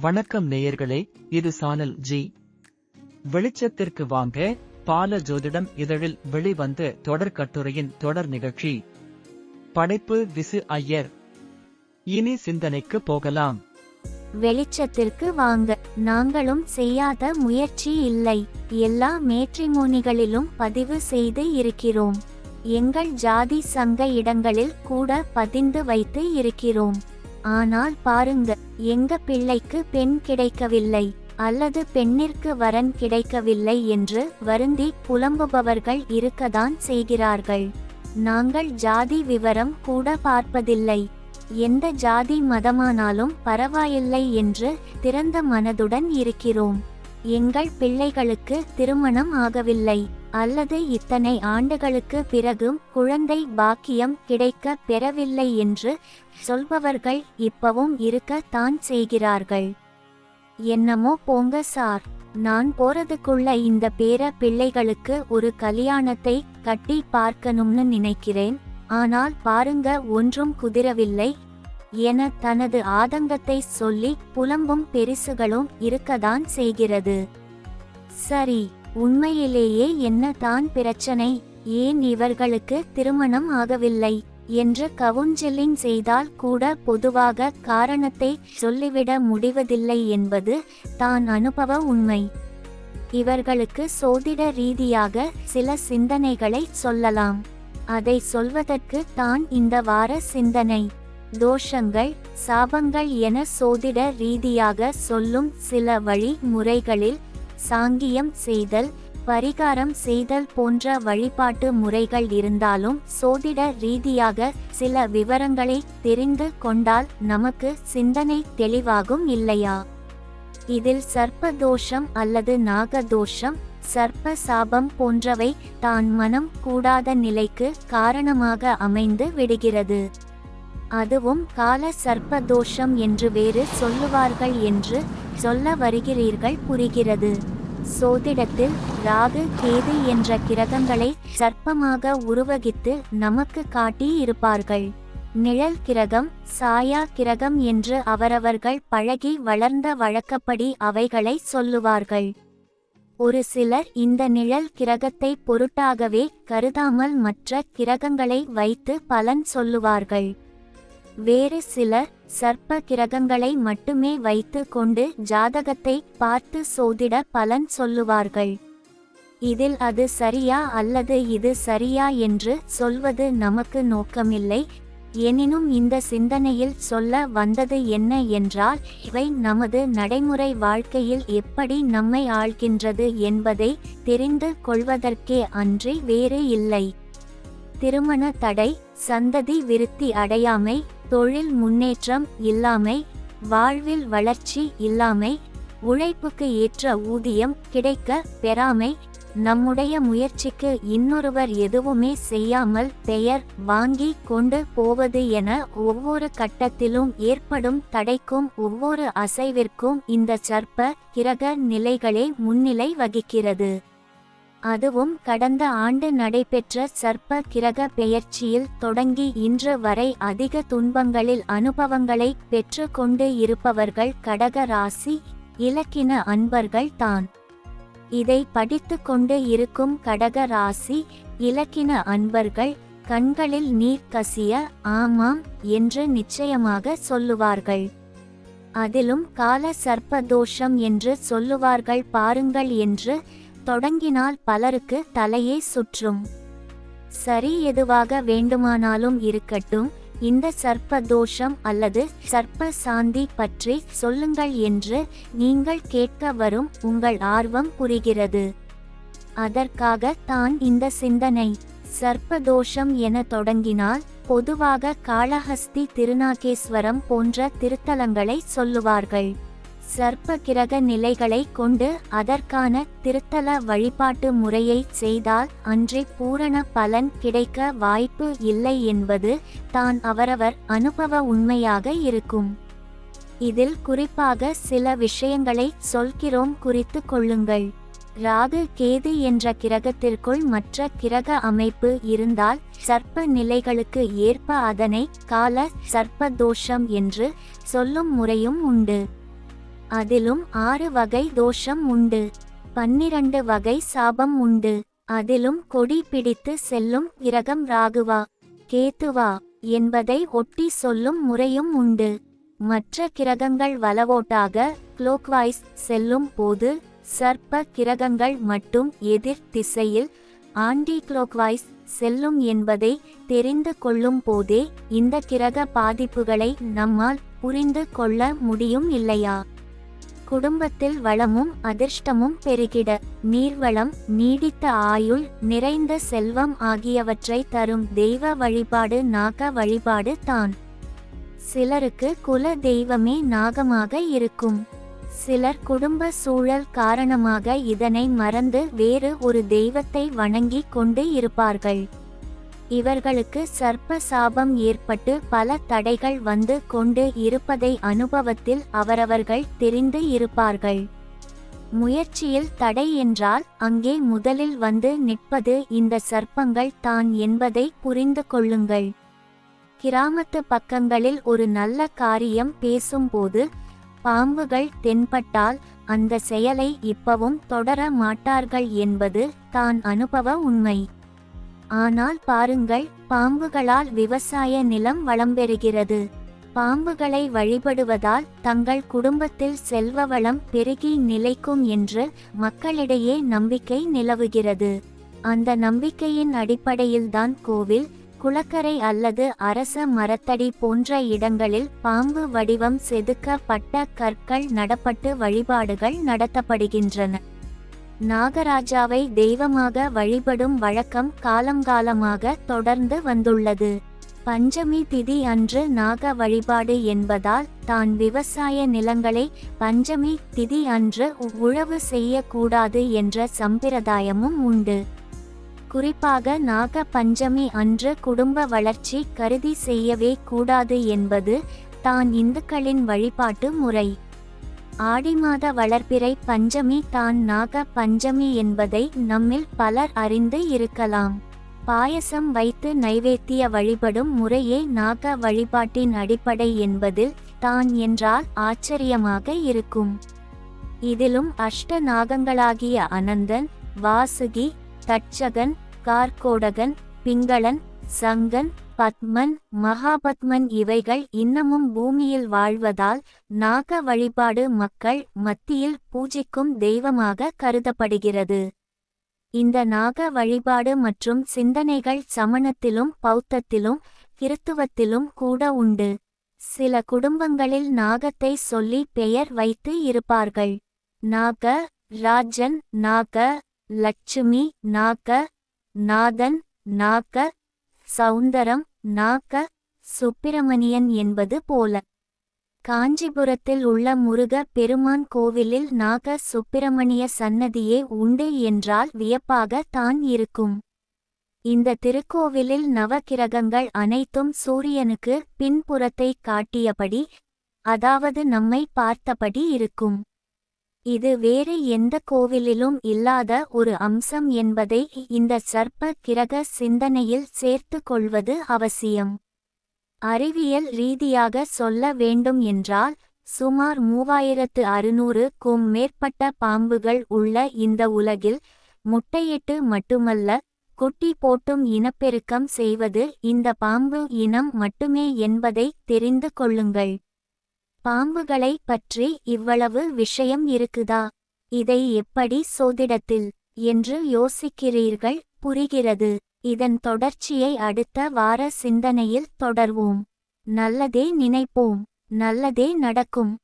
வணக்கம் நேயர்களே இது சானல் ஜி. வெளிச்சத்திற்கு வாங்க பால ஜோதிடம் இதழில் வெளிவந்த தொடர் கட்டுரையின் தொடர் நிகழ்ச்சி. படைப்பு விசு ஐயர். இனி சிந்தனைக்கு போகலாம். வெளிச்சத்திற்கு வாங்க. நாங்களும் செய்யாத முயற்சி இல்லை. எல்லா மேட்ரிமோனிகளிலும் பதிவு செய்து இருக்கிறோம். எங்கள் ஜாதி சங்க இடங்களில் கூட பதிந்து வைத்து இருக்கிறோம். ஆனால் பாருங்க எங்க பிள்ளைக்கு பெண் கிடைக்கவில்லை அல்லது பெண்ணிற்கு வரன் கிடைக்கவில்லை என்று வருந்தி புலம்புபவர்கள் இருக்கதான் செய்கிறார்கள். நாங்கள் ஜாதி விவரம் கூட பார்ப்பதில்லை. எந்த ஜாதி மதமானாலும் பரவாயில்லை என்று திறந்த மனதுடன் இருக்கிறோம். எங்கள் பிள்ளைகளுக்கு திருமணம் ஆகவில்லை. அல்லது இத்தனை ஆண்டுகளுக்கு பிறகும் குழந்தை பாக்கியம் கிடைக்க பெறவில்லை என்று சொல்பவர்கள் இப்பவும் இருக்க தான் செய்கிறார்கள். என்னமோ போங்க சார். நான் போறதுக்குள்ள இந்த பேர பிள்ளைகளுக்கு ஒரு கல்யாணத்தை கட்டி பார்க்கணும்னு நினைக்கிறேன். ஆனால் பாருங்க ஒன்றும் குதிரவில்லை. என தனது ஆதங்கத்தை சொல்லி புலம்பும் பெரிசுகளும் இருக்கதான் செய்கிறது. சரி. உண்மையிலேயே என்ன தான் பிரச்சனை ஏன் இவர்களுக்கு திருமணம் ஆகவில்லை என்று கவுன்சிலிங் செய்தால் கூட பொதுவாக காரணத்தை சொல்லிவிட முடிவதில்லை என்பது தான் அனுபவ உண்மை. இவர்களுக்கு சோதிட ரீதியாக சில சிந்தனைகளை சொல்லலாம். அதை சொல்வதற்கு தான் இந்த வார சிந்தனை. தோஷங்கள் சாபங்கள் என சோதிட ரீதியாக சொல்லும் சில வழி முறைகளில் சாங்கியம் செய்தல் பரிகாரம் செய்தல் போன்ற வழிபாட்டு முறைகள் இருந்தாலும் சோதிட ரீதியாக சில விவரங்களை தெரிந்து கொண்டால் நமக்கு சிந்தனை தெளிவாகும் இல்லையா? இதில் சர்ப்ப தோஷம் அல்லது நாகதோஷம் சர்ப்ப சாபம் போன்றவை தான் மனம் கூடாத நிலைக்கு காரணமாக அமைந்து விடுகிறது. அதுவும் கால சர்ப்ப தோஷம் என்று வேறு சொல்லுவார்கள் என்று சொல்ல வருகிறீர்கள் புரிகிறது. சோதிடத்தில் ராகு கேது என்ற கிரகங்களை சர்ப்பமாக உருவகித்து நமக்கு காட்டி இருப்பார்கள். நிழல் கிரகம் சாயா கிரகம் என்று அவரவர்கள் பழகி வளர்ந்த வழக்கப்படி அவைகளை சொல்லுவார்கள். ஒரு சிலர் இந்த நிழல் கிரகத்தை பொருட்டாகவே கருதாமல் மற்ற கிரகங்களை வைத்து பலன் சொல்லுவார்கள். வேறு சிலர் சர்ப்ப கிரகங்களை மட்டுமே வைத்து கொண்டு ஜாதகத்தை பார்த்து சோதிட பலன் சொல்லுவார்கள். இதில் அது சரியா அல்லது இது சரியா என்று சொல்வது நமக்கு நோக்கமில்லை. எனினும் இந்த சிந்தனையில் சொல்ல வந்தது என்ன என்றால் இவை நமது நடைமுறை வாழ்க்கையில் எப்படி நம்மை ஆள்கின்றது என்பதை தெரிந்து கொள்வதற்கே அன்றி வேறு இல்லை. திருமண தடை சந்ததி விருத்தி அடையாமை தொழில் முன்னேற்றம் இல்லாமை வாழ்வில் வளர்ச்சி இல்லாமை உழைப்புக்கு ஏற்ற ஊதியம் கிடைக்க பெறாமை நம்முடைய முயற்சிக்கு இன்னொருவர் எதுவுமே செய்யாமல் பெயர் வாங்கி கொண்டு போவது என ஒவ்வொரு கட்டத்திலும் ஏற்படும் தடைக்கும் ஒவ்வொரு அசைவிற்கும் இந்த சர்ப்ப கிரக நிலைகளே முன்னிலை வகிக்கிறது. அதுவும் கடந்த ஆண்டு நடைபெற்ற சர்ப்ப கிரக பெயர்ச்சியில் தொடங்கி இன்று வரை அதிக துன்பங்களில் அனுபவங்களை பெற்று கொண்டு இருப்பவர்கள் கடக ராசி இலக்கின அன்பர்கள் தான். இதை படித்து கொண்டு இருக்கும் கடக ராசி இலக்கின அன்பர்கள் கண்களில் நீர் கசிய ஆமாம் என்று நிச்சயமாக சொல்லுவார்கள். அதிலும் கால சர்ப்ப தோஷம் என்று சொல்லுவார்கள் பாருங்கள் என்று தொடங்கினால் பலருக்கு தலையே சுற்றும். சரி எதுவாக வேண்டுமானாலும் இருக்கட்டும் இந்த சர்ப்ப தோஷம் அல்லது சர்ப்ப சாந்தி பற்றி சொல்லுங்கள் என்று நீங்கள் கேட்க வரும் உங்கள் ஆர்வம் புரிகிறது. அதற்காக தான் இந்த சிந்தனை. சர்ப்ப தோஷம் என தொடங்கினால் பொதுவாக காளஹஸ்தி திருநாகேஸ்வரம் போன்ற திருத்தலங்களை சொல்லுவார்கள். சர்ப்ப கிரக நிலைகளை கொண்டு அதற்கான திருத்தல வழிபாட்டு முறையை செய்தால் அன்றே பூரண பலன் கிடைக்க வாய்ப்பு இல்லை என்பது தான் அவரவர் அனுபவ உண்மையாக இருக்கும். இதில் குறிப்பாக சில விஷயங்களை சொல்கிறோம் குறித்து கொள்ளுங்கள். ராகு கேது என்ற கிரகத்திற்குள் மற்ற கிரக அமைப்பு இருந்தால் சர்ப்ப நிலைகளுக்கு ஏற்ப அதனை கால சர்ப்ப தோஷம் என்று சொல்லும் முறையும் உண்டு. அதிலும் ஆறு வகை தோஷம் உண்டு. பன்னிரண்டு வகை சாபம் உண்டு. அதிலும் கொடி பிடித்து செல்லும் கிரகம் ராகுவா கேத்துவா என்பதை ஒட்டி சொல்லும் முறையும் உண்டு. மற்ற கிரகங்கள் வலவோட்டாக குளோக்வைஸ் செல்லும் போது சர்ப்ப கிரகங்கள் மட்டும் எதிர் திசையில் ஆண்டி குளோக்வாய்ஸ் செல்லும் என்பதை தெரிந்து கொள்ளும் போதே இந்த கிரக பாதிப்புகளை நம்மால் புரிந்து கொள்ள முடியும் இல்லையா? குடும்பத்தில் வளமும் அதிர்ஷ்டமும் பெருகிட நீர்வளம் நீடித்த ஆயுள் நிறைந்த செல்வம் ஆகியவற்றை தரும் தெய்வ வழிபாடு நாக வழிபாடு தான். சிலருக்கு குல தெய்வமே நாகமாக இருக்கும். சிலர் குடும்ப சூழல் காரணமாக இதனை மறந்து வேறு ஒரு தெய்வத்தை வணங்கிக் கொண்டு இருப்பார்கள். இவர்களுக்கு சர்ப்ப சாபம் ஏற்பட்டு பல தடைகள் வந்து கொண்டு இருப்பதை அனுபவத்தில் அவரவர்கள் தெரிந்து இருப்பார்கள். முயற்சியில் தடை என்றால் அங்கே முதலில் வந்து நிற்பது இந்த சர்ப்பங்கள் தான் என்பதை புரிந்து கொள்ளுங்கள். கிராமத்து பக்கங்களில் ஒரு நல்ல காரியம் பேசும்போது பாம்புகள் தென்பட்டால் அந்த செயலை இப்பவும் தொடர மாட்டார்கள் என்பது தான் அனுபவ உண்மை. ஆனால் பாருங்கள் பாம்புகளால் விவசாய நிலம் வளம் பெறுகிறது பாம்புகளை வழிபடுவதால் தங்கள் குடும்பத்தில் செல்வ வளம் பெருகி நிலைக்கும் என்று மக்களிடையே நம்பிக்கை நிலவுகிறது. அந்த நம்பிக்கையின் அடிப்படையில்தான் கோவில் குளக்கரை அல்லது அரச மரத்தடி போன்ற இடங்களில் பாம்பு வடிவம் செதுக்கப்பட்ட கற்கள் நடப்பட்டு வழிபாடுகள் நடத்தப்படுகின்றன. நாகராஜாவை தெய்வமாக வழிபடும் வழக்கம் காலங்காலமாக தொடர்ந்து வந்துள்ளது. பஞ்சமி திதி அன்று நாக வழிபாடு என்பதால் தான் விவசாய நிலங்களை பஞ்சமி திதி அன்று உழவு செய்யக்கூடாது என்ற சம்பிரதாயமும் உண்டு. குறிப்பாக நாக பஞ்சமி அன்று குடும்ப வளர்ச்சி கருதி செய்யவே கூடாது என்பது தான் இந்துக்களின் வழிபாட்டு முறை. ஆடி மாத வளர்ப்பிறை பஞ்சமி தான் நாக பஞ்சமி என்பதை நம்மில் பலர் அறிந்து இருக்கலாம். பாயசம் வைத்து நைவேத்திய வழிபடும் முறையே நாக வழிபாட்டின் அடிப்படை என்பதில் தான் என்றால் ஆச்சரியமாக இருக்கும். இதிலும் அஷ்ட நாகங்களாகிய அனந்தன் வாசுகி தட்சகன் கார்கோடகன் பிங்களன் சங்கன் பத்மன் மகாபத்மன் இவைகள் இன்னமும் பூமியில் வாழ்வதால் நாக வழிபாடு மக்கள் மத்தியில் பூஜிக்கும் தெய்வமாக கருதப்படுகிறது. இந்த நாக வழிபாடு மற்றும் சிந்தனைகள் சமணத்திலும் பௌத்தத்திலும் கிறித்துவத்திலும் கூட உண்டு. சில குடும்பங்களில் நாகத்தை சொல்லி பெயர் வைத்து இருப்பார்கள். நாக ராஜன் நாக லட்சுமி நாக நாதன் நாக சௌந்தரம் நாக சுப்பிரமணியன் என்பது போல. காஞ்சிபுரத்தில் உள்ள முருக பெருமான் கோவிலில் நாக சுப்பிரமணிய சன்னதியே உண்டு என்றால் வியப்பாக தான் இருக்கும். இந்த திருக்கோவிலில் நவகிரகங்கள் அனைத்தும் சூரியனுக்கு பின்புறத்தை காட்டியபடி அதாவது நம்மை பார்த்தபடி இருக்கும். இது வேறு எந்த கோவிலிலும் இல்லாத ஒரு அம்சம் என்பதை இந்த சர்ப்ப கிரக சிந்தனையில் சேர்த்து கொள்வது அவசியம். அறிவியல் ரீதியாக சொல்ல வேண்டும் என்றால் சுமார் மூவாயிரத்து அறுநூறுக்கும் மேற்பட்ட பாம்புகள் உள்ள இந்த உலகில் முட்டையிட்டு மட்டுமல்ல குட்டி போட்டும் இனப்பெருக்கம் செய்வது இந்த பாம்பு இனம் மட்டுமே என்பதை தெரிந்து கொள்ளுங்கள். பாம்புகளை பற்றி இவ்வளவு விஷயம் இருக்குதா? இதை எப்படி சோதிடத்தில்? என்று யோசிக்கிறீர்கள் புரிகிறது. இதன் தொடர்ச்சியை அடுத்த வார சிந்தனையில் தொடர்வோம். நல்லதே நினைப்போம். நல்லதே நடக்கும்.